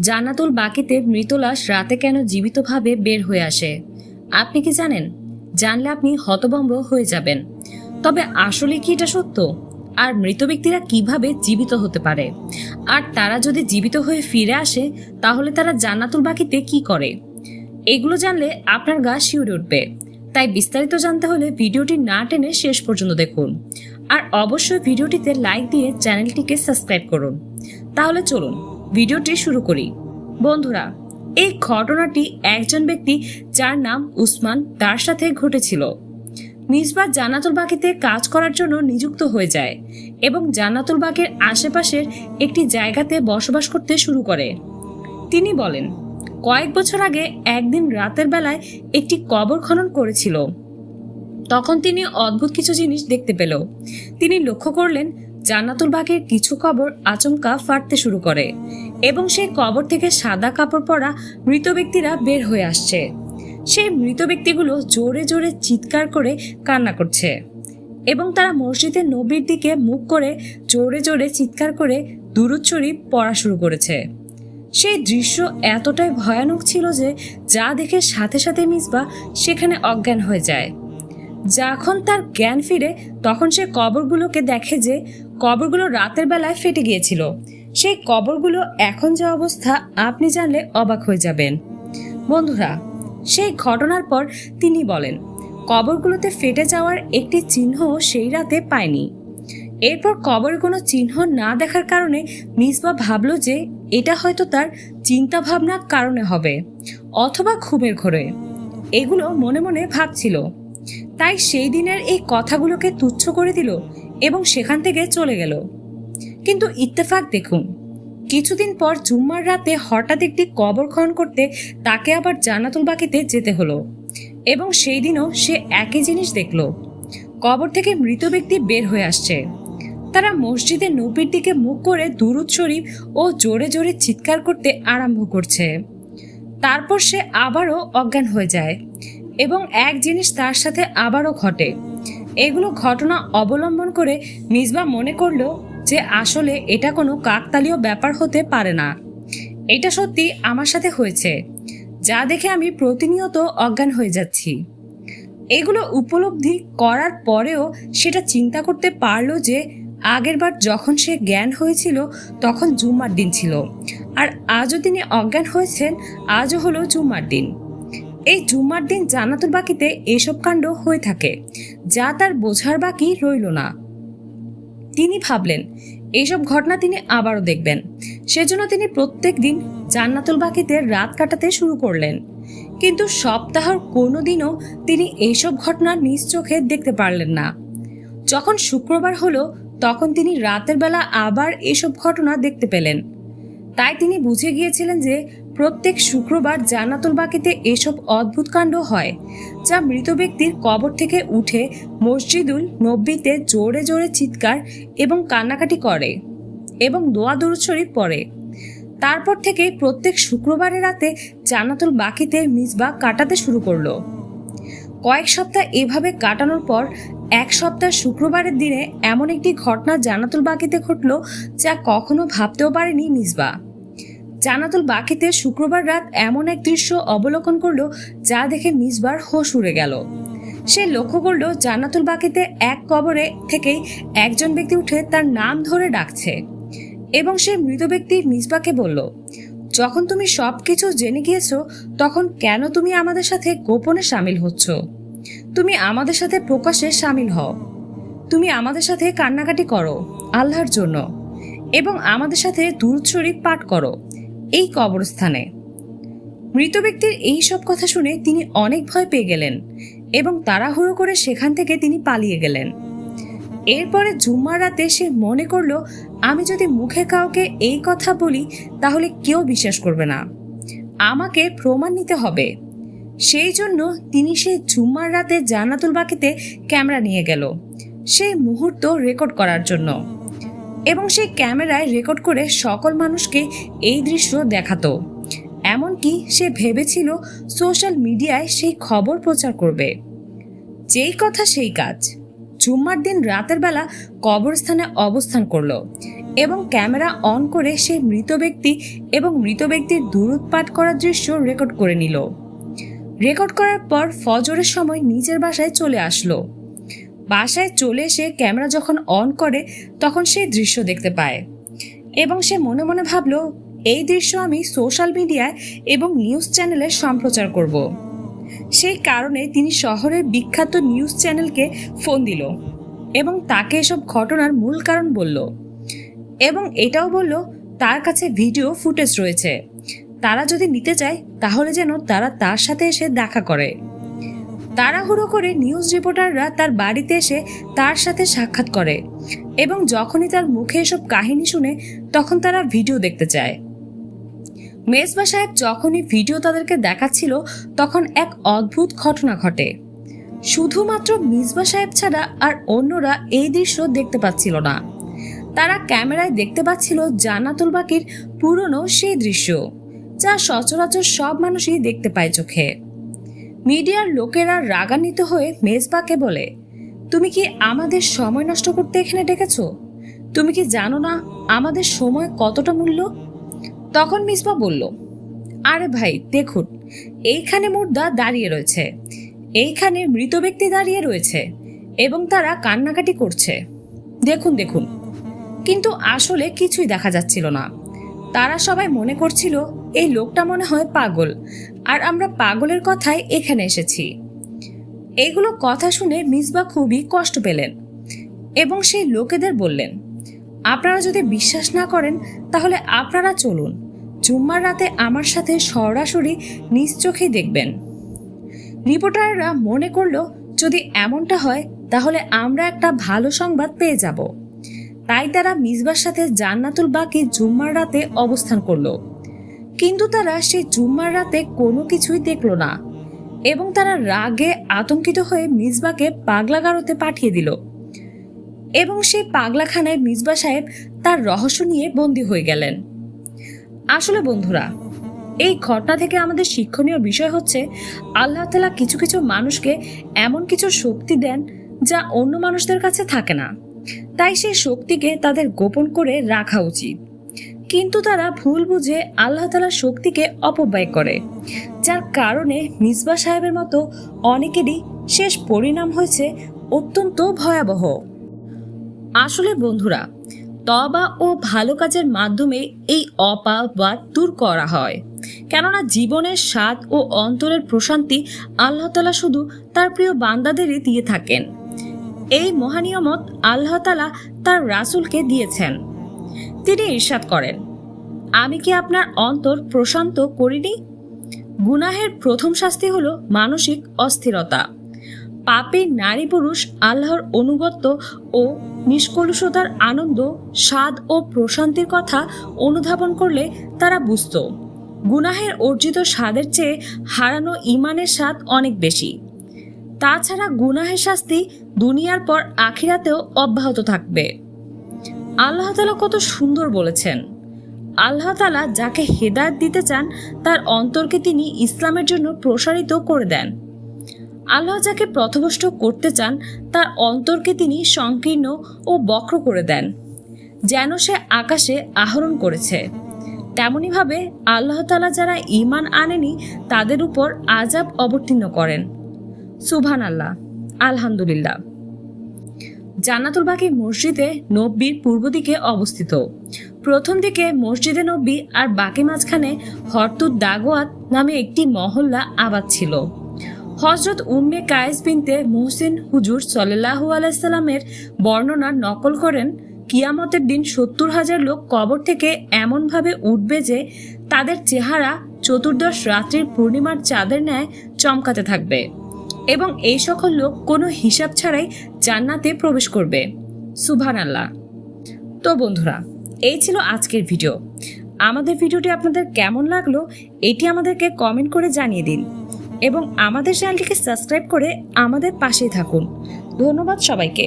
জান্নাতুল বাকিতে মৃতলাশ রাতে কেন জীবিতভাবে বের হয়ে আসে? আপনি কি জানেন? জানলে আপনি হতভম্ব হয়ে যাবেন। তবে আসলে কি এটা সত্য? আর মৃত ব্যক্তিরা কীভাবে জীবিত হতে পারে? আর তারা যদি জীবিত হয়ে ফিরে আসে, তাহলে তারা জান্নাতুল বাকিতে কি করে? এগুলো জানলে আপনার গা শিউরে উঠবে। তাই বিস্তারিত জানতে হলে ভিডিওটি না টেনে শেষ পর্যন্ত দেখুন। আর অবশ্যই ভিডিওটিতে লাইক দিয়ে চ্যানেলটিকে সাবস্ক্রাইব করুন। তাহলে চলুন। ভিডিওটি শুরু করি। বন্ধুরা, এই ঘটনাটি একজন ব্যক্তি যার নাম উসমান তার সাথে ঘটেছিল। মিসবা জান্নাতুল বাকিতে কাজ করার জন্য নিযুক্ত হয়ে যায় এবং জান্নাতুল বাগের আশেপাশের একটি জায়গাতে বসবাস করতে শুরু করে। তিনি বলেন, কয়েক বছর আগে একদিন রাতের বেলায় একটি কবর খনন করেছিল। তখন তিনি অদ্ভুত কিছু জিনিস দেখতে পেল। তিনি লক্ষ্য করলেন জান্নাতুল বাগের কিছু কবর আচমকা ফাটতে শুরু করে। এবং সেই কবর থেকে সাদা কাপড় পরা মৃত ব্যক্তিরা বের হয়ে আসছে। সেই মৃত ব্যক্তিগুলো জোরে জোরে চিৎকার করে কান্না করছে এবং তারা মসজিদের নবীর দিকে মুখ করে জোরে জোরে চিৎকার করে দুরুদ শরীফ পড়া শুরু করেছে। সেই দৃশ্য এতটাই ভয়ানক ছিল যে যা দেখে সাথে সাথে মিসবা সেখানে অজ্ঞান হয়ে যায়। যখন তার জ্ঞান ফিরে তখন সে কবরগুলোকে দেখে যে কবরগুলো রাতের বেলায় ফেটে গিয়েছিল। সেই কবরগুলো এখন যে অবস্থা, আপনি জানলে অবাক হয়ে যাবেন। বন্ধুরা, সেই ঘটনার পর তিনি বলেন, কবরগুলোতে ফেটে যাওয়ার একটি চিহ্ন সেই রাতে পায়নি এরপর কবরে কোনো চিহ্ন না দেখার কারণে মিসবা ভাবল যে এটা হয়তো তার চিন্তা ভাবনার কারণে হবে অথবা ঘুমের ঘোরে। এগুলো মনে মনে ভাবছিল। তাই সেই দিনের এই কথাগুলোকে তুচ্ছ করে দিল এবং সেখান থেকে চলে গেল। কিন্তু ইত্তেফাক দেখুন। কিছুদিন পর জুম্মার রাতে হঠাৎ একটি কবর খনন করতে তাকে আবার জানাতুল বাকিতে যেতে হলো এবং সেই দিনও সে একই জিনিস দেখল। কবর থেকে মৃত ব্যক্তি বের হয়ে আসছে। তারা মসজিদের নবীর দিকে মুখ করে দুরুদ শরীফ ও জোরে জোরে চিৎকার করতে আরম্ভ করছে। তারপর সে আবারও অজ্ঞান হয়ে যায় এবং এক জিনিস তার সাথে আবারও ঘটে। এগুলো ঘটনা অবলম্বন করে মিসবা মনে করল যে আসলে এটা কোনো কাকতালীয় ব্যাপার হতে পারে না। এটা সত্যি আমার সাথে হয়েছে, যা দেখে আমি প্রতিনিয়ত অজ্ঞান হয়ে যাচ্ছি। এগুলো উপলব্ধি করার পরেও সেটা চিন্তা করতে পারল যে আগেরবার যখন সে জ্ঞান হয়েছিল তখন জুম্মার দিন ছিল, আর আজও তিনি অজ্ঞান হয়েছেন, আজও হলো জুম্মার দিন। এই জুম্মার দিন জান্নাতুল বাকিতে এসব কাণ্ড হয়ে থাকে, যা তার বোঝার বাকি রইল না। তিনি ভাবলেন, এইসব ঘটনা তিনি আবারও দেখবেন। সেজন্য তিনি প্রত্যেক দিন জান্নাতুল বাকিতে রাত কাটাতে শুরু করলেন। কিন্তু সপ্তাহর কোনো দিনও তিনি এইসব ঘটনা নিজ চোখে দেখতে পারলেন না। যখন শুক্রবার হলো, তখন তিনি রাতের বেলা আবার এসব ঘটনা দেখতে পেলেন। তাই তিনি বুঝে গিয়েছিলেন যে প্রত্যেক শুক্রবার জান্নাতুল বাকিতে এসব অদ্ভুত কাণ্ড হয়, যা মৃত ব্যক্তির কবর থেকে উঠে মসজিদুল নব্বীতে জোরে জোরে চিৎকার এবং কান্নাকাটি করে এবং দোয়া দরুদ শরীফ পড়ে। তারপর থেকে প্রত্যেক শুক্রবারের রাতে জান্নাতুল বাকিতে মিসবা কাটাতে শুরু করল। কয়েক সপ্তাহ এভাবে কাটানোর পর এক সপ্তাহ শুক্রবারের দিনে এমন একটি ঘটনা জান্নাতুল বাকিতে ঘটল, যা কখনো ভাবতেও পারেনি মিসবা জান্নাতুল বাকিতে শুক্রবার রাত এমন এক দৃশ্য অবলোকন করল যা দেখে মিসবার হোশ উড়ে গেল। সে লক্ষ্য করল জান্নাতুল বাকিতে এক কবরে থেকেই একজন ব্যক্তি উঠে তার নাম ধরে ডাকছে এবং সে মৃত ব্যক্তি মিসবাকে বলল, যখন তুমি সব কিছু জেনে গিয়েছো, তখন কেন তুমি আমাদের সাথে গোপনে সামিল হচ্ছ? তুমি আমাদের সাথে প্রকাশ্যে সামিল হও। তুমি আমাদের সাথে কান্নাকাটি করো, আল্লাহর জন্য, এবং আমাদের সাথে শরীফ পাঠ করো। এই কবরস্থানে। মৃত ব্যক্তির এই সব কথা শুনে তিনি অনেক ভয় পেয়ে গেলেন এবং তাড়াহুড়ো করে সেখান থেকে তিনি পালিয়ে গেলেন। এরপরে জুম্মার রাতে সে মনে করল, আমি যদি মুখে কাউকে এই কথা বলি, তাহলে কেউ বিশ্বাস করবে না। আমাকে প্রমাণ নিতে হবে। সেই জন্য তিনি সেই জুম্মার রাতে জান্নাতুল বাকিতে ক্যামেরা নিয়ে গেল। সেই মুহূর্ত রেকর্ড করার জন্য। এবং সেই ক্যামেরায় রেকর্ড করে সকল মানুষকে এই দৃশ্য দেখাতো। এমনকি সে ভেবেছিল সোশ্যাল মিডিয়ায় সেই খবর প্রচার করবে। যেই কথা সেই কাজ। জুম্মার দিন রাতের বেলা কবরস্থানে অবস্থান করল এবং ক্যামেরা অন করে সেই মৃত ব্যক্তি এবং মৃত ব্যক্তির দূরত করার দৃশ্য রেকর্ড করে নিল। রেকর্ড করার পর ফজরের সময় নিজের বাসায় চলে আসলো। বাসায় চলে এসে ক্যামেরা যখন অন করে, তখন সেই দৃশ্য দেখতে পায়। এবং সে মনে মনে ভাবলো, এই দৃশ্য আমি সোশ্যাল মিডিয়ায় এবং নিউজ চ্যানেলে সম্প্রচার করব। সেই কারণে তিনি শহরের বিখ্যাত নিউজ চ্যানেলকে ফোন দিল এবং তাকে এসব ঘটনার মূল কারণ বলল। এবং এটাও বলল, তার কাছে ভিডিও ফুটেজ রয়েছে। তারা যদি নিতে চায়, তাহলে যেন তারা তার সাথে এসে দেখা করে। তাড়াহুড়ো করে নিউজ রিপোর্টাররা তার বাড়িতে এসে তার সাথে সাক্ষাৎ করে এবং যখনই তার মুখে এসব কাহিনী শুনে তখন তারা ভিডিও দেখতে চায়। মেজবা সাহেব যখনই ভিডিও তাদেরকে দেখাচ্ছিল তখন এক অদ্ভুত ঘটনা ঘটে। শুধুমাত্র মিসবা সাহেব ছাড়া আর অন্যরা এই দৃশ্য দেখতে পাচ্ছিল না। তারা ক্যামেরায় দেখতে পাচ্ছিল জান্নাতুল বাকির পুরনো সেই দৃশ্য, যা সচরাচর সব মানুষই দেখতে পায় চোখে। মিডিয়ার লোকেরা রাগান্বিত হয়ে মেজবাকে বলে, তুমি কি আমাদের সময় নষ্ট করতে এখানে ডেকেছ? তুমি কি জানো না আমাদের সময় কতটা মূল্য? তখন মিসবা বলল, আরে ভাই, দেখুন, এইখানে মুর্দা দাঁড়িয়ে রয়েছে। এইখানে মৃত ব্যক্তি দাঁড়িয়ে রয়েছে এবং তারা কান্নাকাটি করছে। দেখুন দেখুন। কিন্তু আসলে কিছুই দেখা যাচ্ছিল না। তারা সবাই মনে করছিল এই লোকটা মনে হয় পাগল। আর আমরা পাগলের কথায় এখানে এসেছি। এগুলো কথা শুনে মিসবা খুবই কষ্ট পেলেন এবং সেই লোকেদের বললেন, আপনারা যদি বিশ্বাস না করেন, তাহলে আপনারা চলুন। জুম্মার রাতে আমার সাথে সরাসরি নিজ চোখেই দেখবেন। রিপোর্টাররা মনে করল, যদি এমনটা হয়, তাহলে আমরা একটা ভালো সংবাদ পেয়ে যাব। তাই তারা মিসবার সাথে জান্নাতুল বাকি জুম্মার রাতে অবস্থান করল। কিন্তু তারা সেই জুম্মার রাতে কোনো কিছুই দেখল না এবং তারা রাগে আতঙ্কিত হয়ে মিসবাকে পাগলাগারোতে পাঠিয়ে দিল। এবং সেই পাগলাখানায় মিসবা সাহেব তার রহস্য নিয়ে বন্দী হয়ে গেলেন। আসলে বন্ধুরা, এই ঘটনা থেকে আমাদের শিক্ষণীয় বিষয় হচ্ছে, আল্লাহ তালা কিছু কিছু মানুষকে এমন কিছু শক্তি দেন যা অন্য মানুষদের কাছে থাকে না। তাই সেই শক্তিকে তাদের গোপন করে রাখা উচিত। কিন্তু তারা ভুল বুঝে আল্লাহ তালার শক্তিকে অপব্যয় করে, যার কারণে মিসবা সাহেবের মতো অনেকেরই শেষ পরিণাম হয়েছে অত্যন্ত ভয়াবহ। আসলে বন্ধুরা তবা ও ভালো কাজের মাধ্যমে এই অপাবাদ দূর করা হয়, কেননা জীবনের স্বাদ ও অন্তরের প্রশান্তি আল্লাহ তালা শুধু তার প্রিয় বান্দাদেরই দিয়ে থাকেন। এই মহানিয়মত আল্লাহ তালা তার রাসুলকে দিয়েছেন। তিনি ঈর্ষাদ করেন। আমি কি আপনার অন্তর প্রশান্ত করিনি? গুনাহের প্রথম শাস্তি হলো মানসিক অস্থিরতা। পাপে নারী পুরুষ আল্লাহর অনুগত্য ও নিষ্কলুষতার আনন্দ, স্বাদ ও প্রশান্তির কথা অনুধাবন করলে তারা বুঝত। গুনাহের অর্জিত স্বাদের চেয়ে হারানো ইমানের স্বাদ অনেক বেশি। তাছাড়া গুনাহের শাস্তি দুনিয়ার পর আখিরাতেও অব্যাহত থাকবে। আল্লাহ তালা কত সুন্দর বলেছেন। আল্লাহ তালা যাকে হেদায়ত দিতে চান, তার অন্তরকে তিনি ইসলামের জন্য প্রসারিত করে দেন। আল্লাহ যাকে পথভ্রষ্ট করতে চান, তার অন্তরকে তিনি সংকীর্ণ ও বক্র করে দেন, যেন সে আকাশে আহরণ করেছে। তেমনইভাবে আল্লাহ তালা যারা ইমান আনেনি, তাদের উপর আজাব অবতীর্ণ করেন। সুবহান আল্লাহ আলহামদুলিল্লাহ। জান্নাতুল বাকি মসজিদে নব্বীর পূর্ব দিকে অবস্থিত। প্রথম দিকে মসজিদে নব্বী আর বাকি মাঝখানে হরতুদ দাগোয়াত নামে একটি মহল্লা আবাদ ছিল। হজরত উম্মে কায়েস বিনতে মুহসিন হুজুর সাল্লাহু আলাইসাল্লামের বর্ণনা নকল করেন, কিয়ামতের দিন সত্তর হাজার লোক কবর থেকে এমনভাবে উঠবে যে তাদের চেহারা চতুর্দশ রাত্রির পূর্ণিমার চাঁদের ন্যায় চমকাতে থাকবে। এবং এই সকল লোক কোনো হিসাব ছাড়াই জান্নাতে প্রবেশ করবে। সুভান আল্লাহ তো বন্ধুরা, এই ছিল আজকের ভিডিও। আমাদের ভিডিওটি আপনাদের কেমন লাগল এটি আমাদেরকে কমেন্ট করে জানিয়ে দিন এবং আমাদের চ্যানেলটিকে সাবস্ক্রাইব করে আমাদের পাশেই থাকুন। ধন্যবাদ সবাইকে।